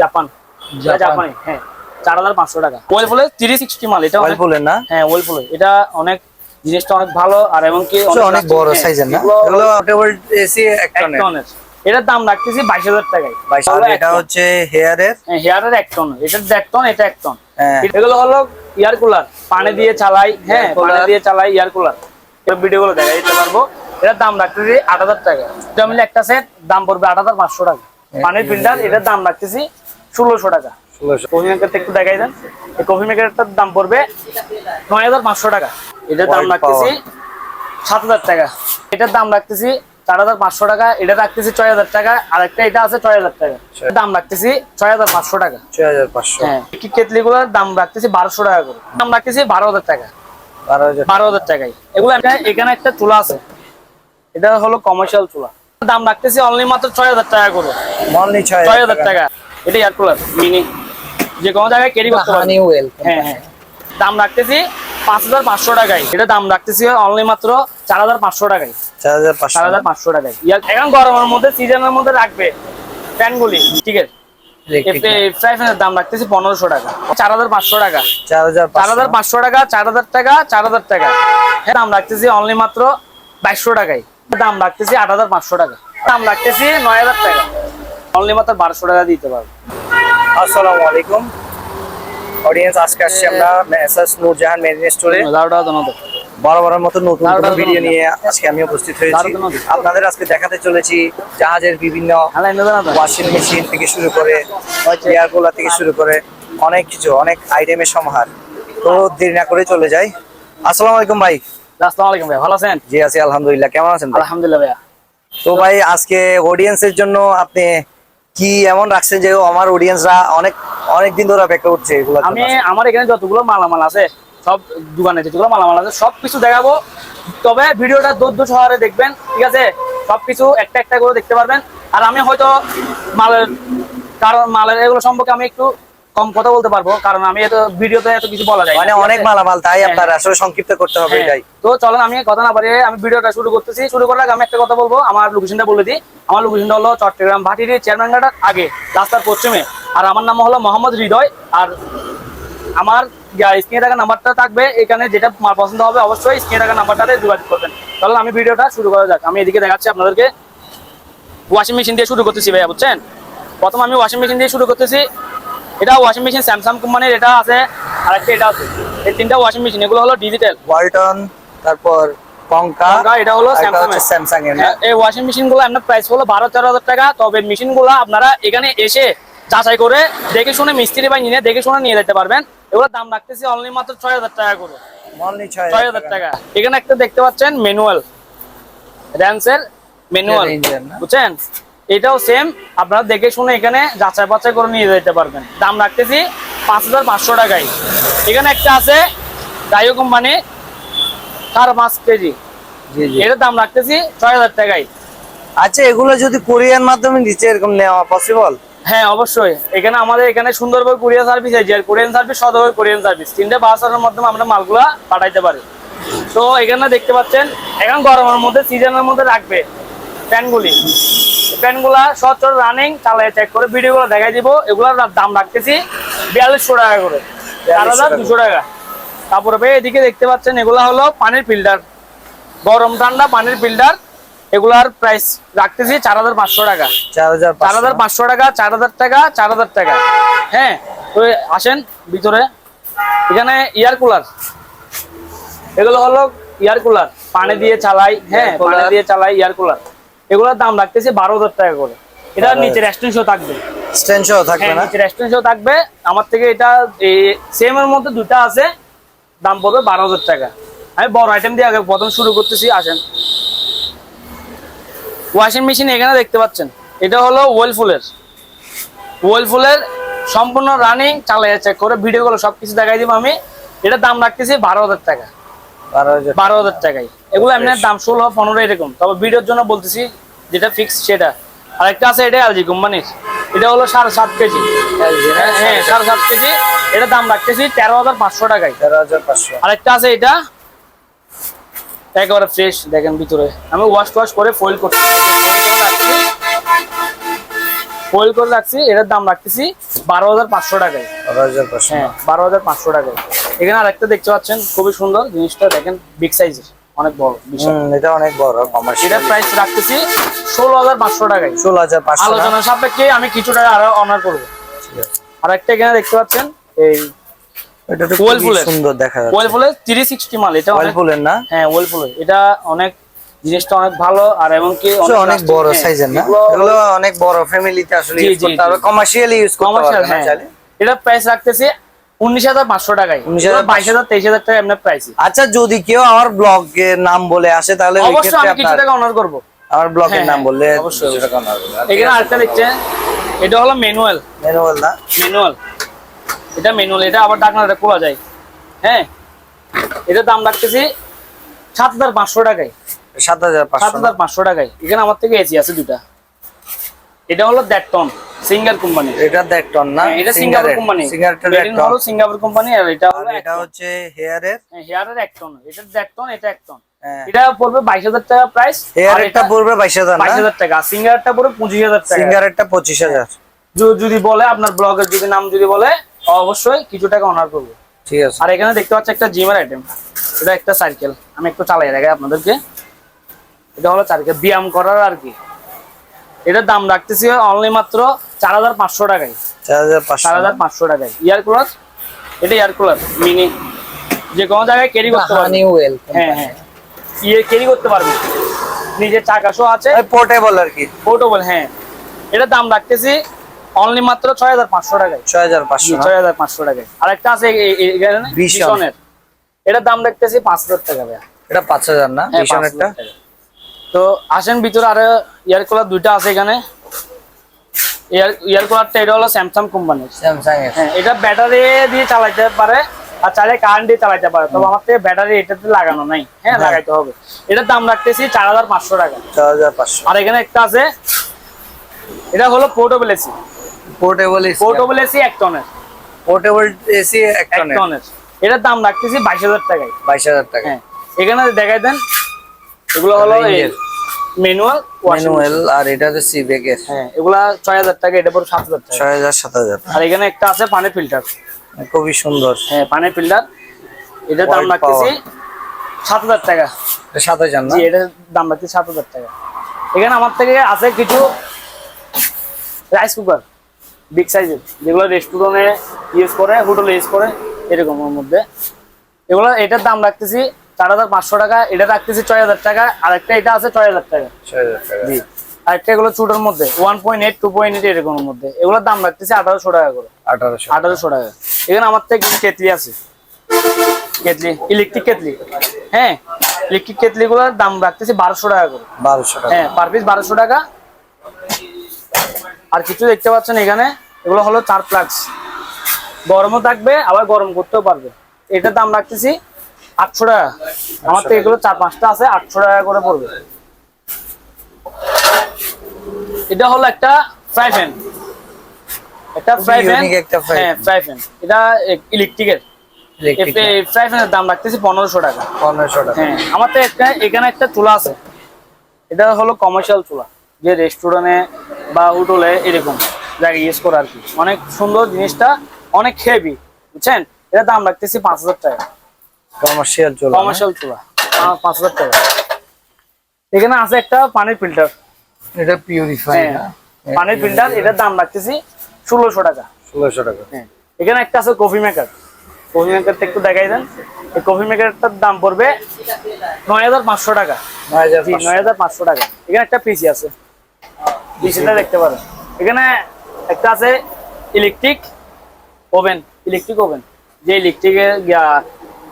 Japan. হ্যাঁ। চার হাজার পাঁচশো টাকা। ওয়েলফুলের থ্রি সিক্সটি মাল এটা না? হ্যাঁ ওয়েলফুলের এটা অনেক জিনিসটা অনেক ভালো আর এমনকি অনেক বড় হ্যাঁ, সাইজের না? এগুলো পোর্টেবল এসি এক টনের। এটার দাম রাখতেছি বাইশ হাজার টাকায়। বাইশ এটা হচ্ছে হেয়ারের? হেয়ারের এক টন। এটা দেড় টন এটা এক টন। হ্যাঁ। এগুলো হলো এয়ার কুলার। পানি দিয়ে চালাই হ্যাঁ পানি দিয়ে চালাই এয়ার কুলার। ভিডিও গুলো দেখা দিতে পারব। এটার দাম রাখতেছি আট হাজার টাকা। এটা মিলে একটা সেট দাম পড়বে আট হাজার পাঁচশো টাকা। পানির ফিল্টার এটার দাম রাখতেছি ষোলোশো টাকা। কফি মেকারটা একটু দেখাই দেন। এই কফি মেকারটার দাম পড়বে নয় হাজার পাঁচশো টাকা। এটার দাম রাখতেছি সাত হাজার টাকা। এটার দাম রাখতেছি চার হাজার পাঁচশো টাকা। এটা রাখতেছি ছয় হাজার টাকা। আর একটা এটা আছে ছয় হাজার টাকা দাম রাখতেছি ছয় হাজার পাঁচশো টাকা। ছয় হাজার পাঁচশো। হ্যাঁ কেটলি গুলোর দাম রাখতেছি বারোশো টাকা করে। দাম রাখতেছি বারো হাজার টাকা। বারো হাজার টাকায়। এগুলো এখানে একটা চুলা আছে। এটা হলো কমার্শিয়াল চুলা। দাম রাখতেছি অনলি মাত্র ছয় হাজার টাকা করে। ছয় হাজার টাকা। এটা এয়ার কুলার মিনি যে কোনো জায়গায় ক্যারি করতে পারবে। হ্যাঁ হ্যাঁ। দাম রাখতেছি পাঁচ হাজার পাঁচশো টাকায়। এটা দাম রাখতেছি অনলি মাত্র চার হাজার পাঁচশো টাকায়। চার হাজার পাঁচশো টাকায়। এখন গরমের মধ্যে সিজনের মধ্যে রাখবে ফ্যানগুলি ঠিক আছে? দাম রাখতেছি পনেরোশো টাকা। চার হাজার পাঁচশো টাকা। চার হাজার চার হাজার পাঁচশো টাকা চার হাজার টাকা চার হাজার টাকা। হ্যাঁ দাম রাখতেছি অনলি মাত্র বাইশশো টাকায়। দাম রাখতেছি আট হাজার পাঁচশো টাকা। দাম রাখতেছি নয় হাজার টাকা। অনলি মাত্র বারোশো টাকা দিতে পারব। আসসালামু আলাইকুম। অডিয়েন্স আজকে আসছি আমরা মেসার্স নূরজাহান মেরিন স্টোরে দারোটা জানাতো বড় মতো নতুন নতুন। ভিডিও নিয়ে আজকে আমি উপস্থিত হয়েছি। আপনাদের আজকে দেখাতে চলেছি জাহাজের বিভিন্ন হ্যাঁ ওয়াশিং মেশিন থেকে শুরু করে এয়ার কুলার থেকে শুরু করে অনেক কিছু অনেক আইটেমের সমাহার তো দেরি না করে চলে যাই। আসসালামু আলাইকুম ভাই। আসসালামু আলাইকুম ভাই ভালো আছেন? জি আছি আলহামদুলিল্লাহ। কেমন আছেন আলহামদুলিল্লাহ ভাইয়া। তো ভাই আজকে অডিয়েন্সের জন্য আপনি কি এমন রাখছেন যে আমার অডিয়েন্সরা অনেক অনেক দিন ধরে অপেক্ষা করছে এগুলো আমি আমার এখানে যতগুলো মালামাল আছে সব দোকানে যেগুলো মালামাল আছে সব কিছু দেখাবো। তবে ভিডিওটা দৌদ্য শহরে দেখবেন ঠিক আছে? সবকিছু একটা একটা করে দেখতে পারবেন। আর আমি হয়তো মালের কারণ মালের এগুলো সম্পর্কে আমি একটু কম কথা বলতে পারব কারণ আমি এত ভিডিওতে এত কিছু বলা যায় মানে অনেক মালামাল তাই হ্যাঁ। আপনার আসলে সংক্ষিপ্ত করতে হবে হ্যাঁ, এটাই। তো চলেন আমি কথা না পারি আমি ভিডিওটা শুরু করতেছি। শুরু করার আগে আমি একটা কথা বলব আমার লোকেশনটা বলে দিই। আমার লোকেশনটা হলো চট্টগ্রাম ভাটির চেয়ারম্যান ঘাটার আগে রাস্তার পশ্চিমে। আর আমার নাম হলো মোহাম্মদ হৃদয়। আর আমার স্ক্রিনে থাকা নাম্বারটা থাকবে এখানে যেটা মাল পছন্দ হবে অবশ্যই স্ক্রিনে থাকা নাম্বারটাতে যোগাযোগ করবেন। তাহলে আমি ভিডিওটা শুরু করা যাক। আমি এদিকে দেখাচ্ছি আপনাদেরকে। ওয়াশিং মেশিন দিয়ে শুরু করতেছি ভাইয়া বুঝছেন? প্রথম আমি ওয়াশিং মেশিন দিয়ে শুরু করতেছি। এটা ওয়াশিং মেশিন স্যামসাং কোম্পানির এটা আছে আর একটা এটা আছে। এই তিনটা ওয়াশিং মেশিন এগুলো হলো ডিজিটাল ওয়ালটন তারপর কঙ্কা এটা হলো স্যামসাং এর এই ওয়াশিং মেশিনগুলো আপনার প্রাইস হলো বারো তেরো হাজার টাকা তবে মেশিনগুলো আপনারা এখানে এসে যাচাই করে দেখে শুনে মিস্ত্রি বা নিয়ে দেখে শুনে নিয়ে যেতে পারবেন। এগুলোর দাম রাখতেছি অনলি মাত্র ছয় হাজার টাকা করে। অনলি ছয় হাজার টাকা। এখানে একটা দেখতে পাচ্ছেন ম্যানুয়াল র্যান্সের ম্যানুয়াল? বুঝছেন? এটাও সেম আপনারা দেখে শুনে এখানে যাচাই বাছাই করে নিয়ে যেতে পারবেন। দাম রাখতেছি পাঁচ হাজার পাঁচশো টাকায়। এখানে একটা আছে ডাইও কোম্পানি চার পাঁচ কেজি। জি জি। এটার দাম রাখতেছি ছয় হাজার টাকায়। আচ্ছা এগুলো যদি কোরিয়ার মাধ্যমে নিচে এরকম নেওয়া পসিবল হ্যাঁ অবশ্যই। এখানে আমাদের এখানে সুন্দরবন কুরিয়ার সার্ভিস আছে আর কোরিয়ান সার্ভিস সদর কোরিয়ান সার্ভিস তিনটে বাসার মাধ্যমে আমরা মালগুলা পাঠাইতে পারি। তো এখানে দেখতে পাচ্ছেন এখন গরমের মধ্যে সিজনের মধ্যে রাখবে ফ্যানগুলি ফ্যানগুলা সচর রানিং চালিয়ে চেক করে ভিডিওগুলো দেখাই দিব। এগুলোর দাম রাখতেছি বিয়াল্লিশশো টাকা করে। চার হাজার দুশো টাকা। তারপরে ভাই এদিকে দেখতে পাচ্ছেন এগুলা হলো পানির ফিল্টার গরম ঠান্ডা পানির ফিল্টার এগুলার প্রাইস রাখতেছি চার হাজার পাঁচশো টাকা। চার হাজার চার হাজার পাঁচশো। টাকা চার হাজার টাকা চার হাজার টাকা। হ্যাঁ তো আসেন ভিতরে। এখানে এয়ার কুলার এগুলো হলো এয়ার কুলার পানি দিয়ে চালাই। হ্যাঁ পানি দিয়ে চালাই এয়ার কুলার এগুলোর দাম রাখতেছি বারো হাজার টাকা করে। এটা নিচে রেস্টুরেন্ট শো থাকবে। থাকবে হ্যাঁ না? নিচে থাকবে। আমার থেকে এটা সেম এর মধ্যে দুটা আছে। দাম পড়বে বারো হাজার টাকা। আমি বড় আইটেম দিয়ে আগে প্রথম শুরু করতেছি আসেন। ওয়াশিং মেশিন এখানে দেখতে পাচ্ছেন। এটা হলো ওয়েলফুলের ওয়েলফুলের সম্পূর্ণ রানিং চালাই চেক করে ভিডিওগুলো সবকিছু দেখাই দিব আমি। এটার দাম রাখতেছি বারো হাজার টাকা। বারো হাজার টাকায়। এগুলো এমনি দাম ষোলো পনেরো এরকম। তবে ভিডিওর জন্য বলতেছি যেটা ফিক্স সেটা। আরেকটা আছে এটা এলজি কোম্পানির এটা হলো সাড়ে সাত কেজি। LG হ্যাঁ সাড়ে সাত কেজি। এটার দাম রাখতেছি তেরো হাজার পাঁচশো টাকায়। তেরো হাজার পাঁচশো। আরেকটা আছে এটা। একেবারে ফ্রেশ দেখেন ভিতরে। আমি ওয়াশ টোয়াশ করে ফয়েল করছি। ফয়েল করে রাখছি এটার দাম রাখতেছি বারো হাজার পাঁচশো টাকায়। হ্যাঁ বারো হাজার পাঁচশো টাকায়। এখানে আরেকটা দেখতে পাচ্ছেন খুবই সুন্দর জিনিসটা দেখেন বিগ সাইজের অনেক বড় এটা অনেক বড় কমার্শিয়াল এটার প্রাইস রাখতেছি ষোলো হাজার পাঁচশো টাকায়। ষোলো হাজার পাঁচশো? আলোচনা সাপেক্ষে আমি কিছু টাকা আরও অনার করব। আর একটা এখানে দেখতে পাচ্ছেন এই এটা তো সুন্দর দেখা যাচ্ছে। ওয়েল ফুলের থ্রি সিক্সটি মাল এটা ওয়েল ফুলের না? হ্যাঁ ওয়েল ফুলের এটা অনেক জিনিসটা অনেক ভালো আর এমনকি এটা অনেক বড় হ্যাঁ, সাইজের না? এগুলো অনেক বড় ফ্যামিলিতে আসলে ইউজ করতে হবে। কমার্শিয়ালি ইউজ করতে কমার্শিয়াল হ্যাঁ। এটা প্রাইস রাখতেছি উনিশ হাজার পাঁচশো টাকায়। 19,500 বাইশ হাজার তেইশ হাজার টাকা প্রাইস আচ্ছা যদি কেউ আমার ব্লগের নাম বলে আসে তাহলে অবশ্যই আমি কিছু টাকা অনার করব। আমার ব্লগের হ্যাঁ, নাম হ্যাঁ, বললে অবশ্যই, এখানে আরেকটা দেখছেন এটা হলো ম্যানুয়াল manual না? ম্যানুয়াল এটা ম্যানুয়াল এটা আবার ডাকনাটা খোলা যায়। হ্যাঁ এটা দাম রাখতেছি সাত হাজার পাঁচশো টাকায়। সাত হাজার সাত হাজার পাঁচশো টাকায়। এখানে আমার থেকে এসি আছে দুটা এটা হলো দেড় টন সিঙ্গার কোম্পানি এটা টন না এটা সিঙ্গাপুর কোম্পানি সিঙ্গারটা হলো সিঙ্গাপুর কোম্পানি আর এটা হলো এটা হচ্ছে হেয়ারের হেয়ারের এক টন এটা দেড় টন এটা এক টন হ্যাঁ। এটা পড়বে বাইশ হাজার টাকা প্রাইস হেয়ারেরটা পড়বে বাইশ হাজার বাইশ হাজার টাকা সিঙ্গারটা পড়বে পঁচিশ হাজার টাকা। সিঙ্গারেরটা পঁচিশ হাজার। যদি বলে আপনার ব্লগের যদি নাম যদি বলে অবশ্যই কিছু টাকা অনার করব। ঠিক আছে। আর এখানে দেখতে পাচ্ছি একটা জিমের আইটেম এটা একটা সাইকেল আমি একটু চালাই দেখাই আপনাদেরকে। এটা হলো সাইকেল ব্যায়াম করার আর কি। এটার দাম রাখতেছি অনলি মাত্র চার হাজার পাঁচশো টাকায়। চার হাজার পাঁচশো। টাকায়। ইয়ার কুলার এটা ইয়ার কুলার মিনি যে কোনো জায়গায় ক্যারি করতে পারবে। হ্যাঁ হ্যাঁ। ইয়ে ক্যারি করতে পারবে। নিজের চাকাশো আছে। পোর্টেবল আর কি। পোর্টেবল হ্যাঁ। এটার দাম রাখতেছি অনলি মাত্র ছয় হাজার পাঁচশো টাকায়। ছয় হাজার পাঁচশো ছয় হাজার পাঁচশো টাকায়। আর একটা আছে ভীষণ। এটার দাম রাখতেছি পাঁচ হাজার টাকা ভাইয়া। এটা পাঁচ হাজার না? হ্যাঁ, হাজার ভীষণেরটা টাকা। তো আসেন ভিতরে আরও ইয়ার কুলার দুইটা আছে এখানে। ইয়ার ইয়ার কুলারটা এটা হলো স্যামসাং কোম্পানির স্যামসাং হ্যাঁ এটা ব্যাটারি দিয়ে চালাইতে পারে আর চাইলে কারেন্ট দিয়ে চালাইতে পারে। তবে আমার থেকে ব্যাটারি এটাতে লাগানো নাই। হ্যাঁ হ্যাঁ। লাগাইতে হবে। এটার দাম রাখতেছি চার হাজার পাঁচশো টাকা। চার হাজার পাঁচশো। আর এখানে একটা আছে এটা হলো portable AC portable portable AC এক টনের। পোর্টেবল এসি এক টনের। এটার দাম রাখতেছি বাইশ হাজার টাকায়। বাইশ হাজার টাকা। হ্যাঁ এখানে দেখাই দেন। এগুলো হলো ম্যানুয়াল ম্যানুয়াল আর এটা হচ্ছে সিবেকের হ্যাঁ এগুলা ছয় হাজার টাকা এটা পরে সাত হাজার টাকা। ছয় হাজার সাত হাজার। আর এখানে একটা আছে পানি ফিল্টার। খুবই সুন্দর। হ্যাঁ পানি ফিল্টার। এটার দাম সাত হাজার টাকা। এটা সাত হাজার না? জি এটার দাম সাত হাজার টাকা। এখানে আমার থেকে আছে কিছু রাইস কুকার বিগ সাইজের যেগুলো রেস্টুরেন্টে ইউজ করে হোটেলে ইউজ করে এরকমের মধ্যে। এগুলো এটার দাম রাখতেছি চার হাজার পাঁচশো টাকা এটা রাখতেছি ছয় হাজার টাকা আর একটা এটা আছে ছয় হাজার টাকা। জি। আর এগুলো চুটের মধ্যে one point eight two point eight এরকমের মধ্যে। এগুলোর দাম রাখতেছি আঠারোশো টাকা করে। আঠারোশো আঠারোশো টাকা। এখানে আমার থেকে কেতলি আছে। কেতলি ইলেকট্রিক কেতলি হ্যাঁ ইলেকট্রিক কেতলি গুলোর দাম রাখতেছি বারোশো টাকা করে। বারোশো টাকা। হ্যাঁ পার পিস বারোশো টাকা। আর কিছু দেখতে পাচ্ছেন এখানে এগুলো হলো চার প্লাক্স গরমও থাকবে আবার গরম করতেও পারবে। এটার দাম রাখতেছি আটশো টাকা। আমার তো এগুলো চার পাঁচটা আছে আটশো টাকা করে পড়বে। এটা হলো একটা ফ্রাই প্যান একটা ফ্রাই প্যান হ্যাঁ ফ্রাই প্যান এটা ইলেকট্রিকের ইলেকট্রিক ফ্রাই প্যানের দাম রাখতেছি পনেরোশো টাকা। পনেরোশো টাকা। হ্যাঁ আমার তো একটা এখানে একটা চুলা আছে। এটা হলো কমার্শিয়াল চুলা। যে রেস্টুরেন্টে বা হোটেলে এরকম জায়গায় ইউজ করে আর কি। অনেক সুন্দর জিনিসটা অনেক হেভি বুঝছেন? এটা দাম রাখতেছি পাঁচ হাজার টাকা। কমার্শিয়াল চলো কমার্শিয়াল চুলা। পাঁচ হাজার টাকা। এখানে আছে একটা পানির ফিল্টার। এটা পিউরিফাই হ্যাঁ পানির ফিল্টার এটার দাম রাখতেছি ষোলোশো টাকা। ষোলোশো টাকা। হ্যাঁ এখানে একটা আছে কফি মেকার কফি মেকারটা একটু দেখাই দেন। এই কফি মেকারটার দাম পড়বে নয় হাজার পাঁচশো টাকা। নয় হাজার পাঁচশো। টাকা। এখানে একটা পিসি আছে। পিসিটা দেখতে পারেন। এখানে একটা আছে ইলেকট্রিক ওভেন ইলেকট্রিক ওভেন যে ইলেকট্রিকের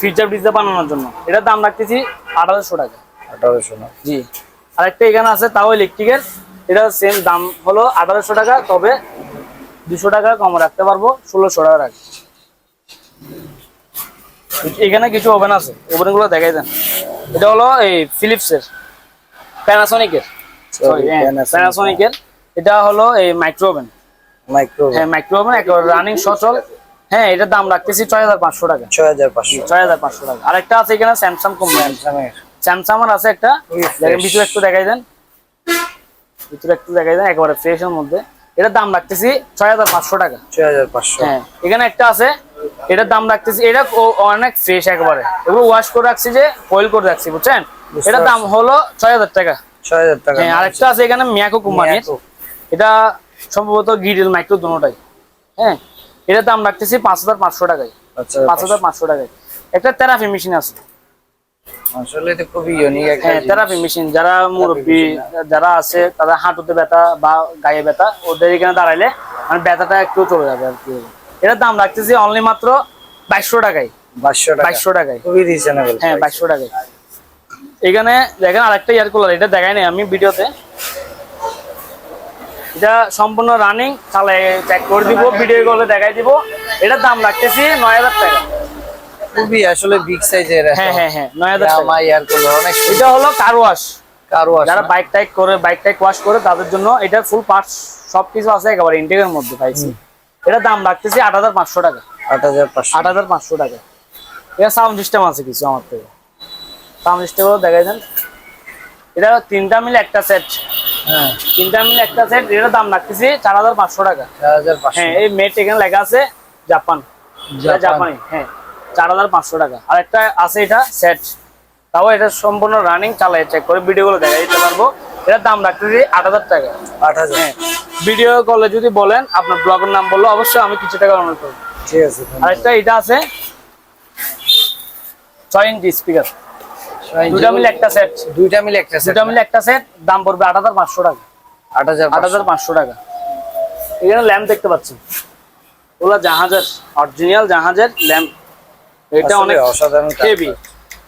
ফিচার পিজা বানানোর জন্য। এটার দাম রাখতেছি আঠারোশো টাকা। আঠারোশো না। জি। আরেকটা এখানে আছে তাও ইলেকট্রিকের এটা সেম দাম হলো আঠারোশো টাকা তবে দুশো টাকা কম রাখতে পারব ষোলোশো টাকা রাখব। এখানে কিছু ওভেন আছে ওভেনগুলো দেখাই দেন। এটা হলো এই ফিলিপসের প্যানাসনিকের প্যানাসনিকের এটা হলো এই মাইক্রো ওভেন মাইক্রো হ্যাঁ মাইক্রো ওভেন রানিং সচল। হ্যাঁ এটার দাম রাখতেছি ছয় হাজার পাঁচশো টাকা। ছয় হাজার পাঁচশো। ছয় হাজার পাঁচশো টাকা। আরেকটা আছে এখানে স্যামসাং কোম্পানি। স্যামসাং এর আছে একটা। দেখেন ভিতরে একটু দেখাই দেন। ভিতরে একটু দেখাই দেন একেবারে ফ্রেশ এর মধ্যে। এটার দাম রাখতেছি ছয় হাজার পাঁচশো টাকা। ছয় হাজার পাঁচশো। হ্যাঁ এখানে একটা আছে। এটার দাম রাখতেছি এটা অনেক ফ্রেশ একবারে। এগুলো ওয়াশ করে রাখছি যে কয়েল করে রাখছি বুঝছেন? এটার দাম হলো ছয় হাজার টাকা। ছয় হাজার টাকা। হ্যাঁ আরেকটা আছে এখানে মিয়াকো কোম্পানির। এটা সম্ভবত গিরিল মাইক্রো দুটাই হ্যাঁ এটার দাম রাখতেছি পাঁচ হাজার পাঁচশো টাকায়। আচ্ছা পাঁচ হাজার পাঁচশো টাকায়। একটা তেরাপি মেশিন আছে। আসলে এটা খুবই ইউনিক একটা হ্যাঁ থেরাপি মেশিন যারা মুরব্বী যারা আছে তাদের হাঁটুতে ব্যথা বা গায়ে ব্যথা ওদের এখানে দাঁড়াইলে মানে ব্যথাটা একটু চলে যাবে আর কি। এটার দাম রাখতেছি অনলি মাত্র বাইশশো টাকায়। বাইশশো বাইশশো টাকায়। খুবই রিজনেবল হ্যাঁ বাইশশো টাকায়। এখানে দেখেন আরেকটা এয়ার কুলার এটা দেখাই নাই আমি ভিডিওতে। এটা সম্পূর্ণ রানিং তাহলে চেক করে দিব ভিডিও কলে দেখাই দিব। এটার দাম রাখতেছি নয় হাজার টাকা। খুবই আসলে বিগ সাইজের হ্যাঁ হ্যাঁ হ্যাঁ নয় হাজার টাকা। আমার ইয়ারগুলো অনেক এটা হলো কার ওয়াশ কারও যারা বাইক টাইক করে বাইক টাইক ওয়াশ করে তাদের জন্য এটার ফুল পার্টস সবকিছু আছে একেবারে ইন্টেকের মধ্যে পাইছি এটার দাম রাখতেছি আট হাজার পাঁচশো টাকা। আট হাজার পাঁচশো। আট হাজার পাঁচশো টাকা। এটা সাউন্ড সিস্টেম আছে কিছু আমার থেকে। সাউন্ড সিস্টেমও দেখাই দেন। এটা তিনটা মিলে একটা সেট হ্যাঁ। তিনটা মিলে একটা সেট এটার দাম রাখতেছি চার হাজার পাঁচশো টাকা। হ্যাঁ এই মেট এখানে লেখা আছে জাপান। জাপানি। হ্যাঁ চার হাজার পাঁচশো টাকা। আর একটা আছে এটা সেট তাও এটা সম্পূর্ণ রানিং চালাই চেক করে ভিডিওগুলো দেখা দিতে পারব। এটার দাম রাখতেছি আট হাজার টাকা। আট হাজার। হ্যাঁ ভিডিও কলে যদি বলেন আপনার ব্লগের নাম বলল অবশ্যই আমি কিছু টাকা অনুরোধ করব। ঠিক আছে। আরেকটা এটা আছে ছয় ইঞ্চি স্পিকার দুটা মিলে একটা সেট দুইটা মিলে একটা সেট দুটা মিলে একটা সেট দাম পড়বে আট হাজার পাঁচশো টাকা। আট হাজার আট হাজার পাঁচশো টাকা। এখানে ল্যাম্প দেখতে পাচ্ছেন ওগুলা জাহাজের অরিজিনাল জাহাজের ল্যাম্প এটা অনেক অসাধারণ হেভি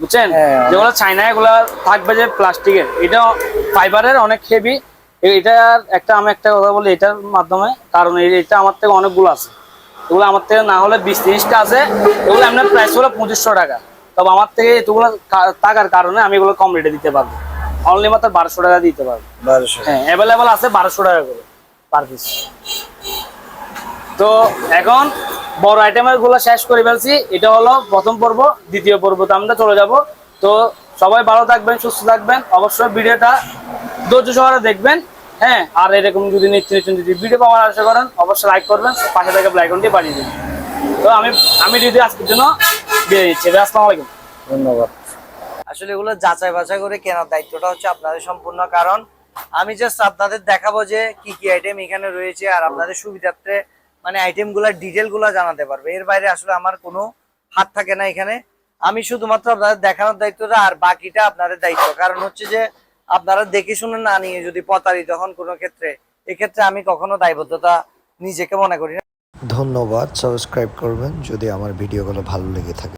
বুঝছেন? হ্যাঁ। যেগুলো চাইনায় এগুলো থাকবে যে প্লাস্টিকের এটা ফাইবারের অনেক হেভি এটার একটা আমি একটা কথা বলি এটার মাধ্যমে কারণ এটা আমার থেকে অনেকগুলো আছে। এগুলো আমার থেকে না হলে বিশ তিরিশটা আছে। এগুলো এমনি প্রাইস হলো পঁচিশশো টাকা। তবে আমার থেকে এতগুলো টাকার কারণে আমি এগুলো কম রেটে দিতে পারব। অনলি মাত্র বারোশো টাকা দিতে পারব। হ্যাঁ অ্যাভেলেবেল আছে বারোশো টাকা করে পার পিস তো এখন বড় আইটেমেরগুলো শেষ করে ফেলছি। এটা হলো প্রথম পর্ব দ্বিতীয় পর্বতে আমরা চলে যাব। তো সবাই ভালো থাকবেন সুস্থ থাকবেন। অবশ্যই ভিডিওটা ধৈর্য সহকারে দেখবেন। হ্যাঁ আর এরকম যদি নিত্য নিত্য যদি ভিডিও পাওয়ার আশা করেন অবশ্যই লাইক করবেন। পাশে থেকে ব্লাইকনটি পাঠিয়ে দিন তো আমি আমি দিদি আজকের জন্য বিয়ে দিচ্ছি। আসসালামু আলাইকুম। ধন্যবাদ। আসলে এগুলো যাচাই বাছাই করে কেনার দায়িত্বটা হচ্ছে আপনাদের সম্পূর্ণ কারণ আমি জাস্ট আপনাদের দেখাবো যে কি কি আইটেম এখানে রয়েছে আর আপনাদের সুবিধার্থে মানে আইটেমগুলার ডিটেলগুলা জানাতে পারবে। এর বাইরে আসলে আমার কোনো হাত থাকে না এখানে। আমি শুধুমাত্র আপনাদের দেখানোর দায়িত্বটা আর বাকিটা আপনাদের দায়িত্ব। কারণ হচ্ছে যে আপনারা দেখে শুনে না নিয়ে যদি প্রতারিত তখন কোনো ক্ষেত্রে এক্ষেত্রে আমি কখনো দায়বদ্ধতা নিজেকে মনে করি না। ধন্যবাদ সাবস্ক্রাইব করবেন যদি আমার ভিডিওগুলো ভালো লেগে থাকে।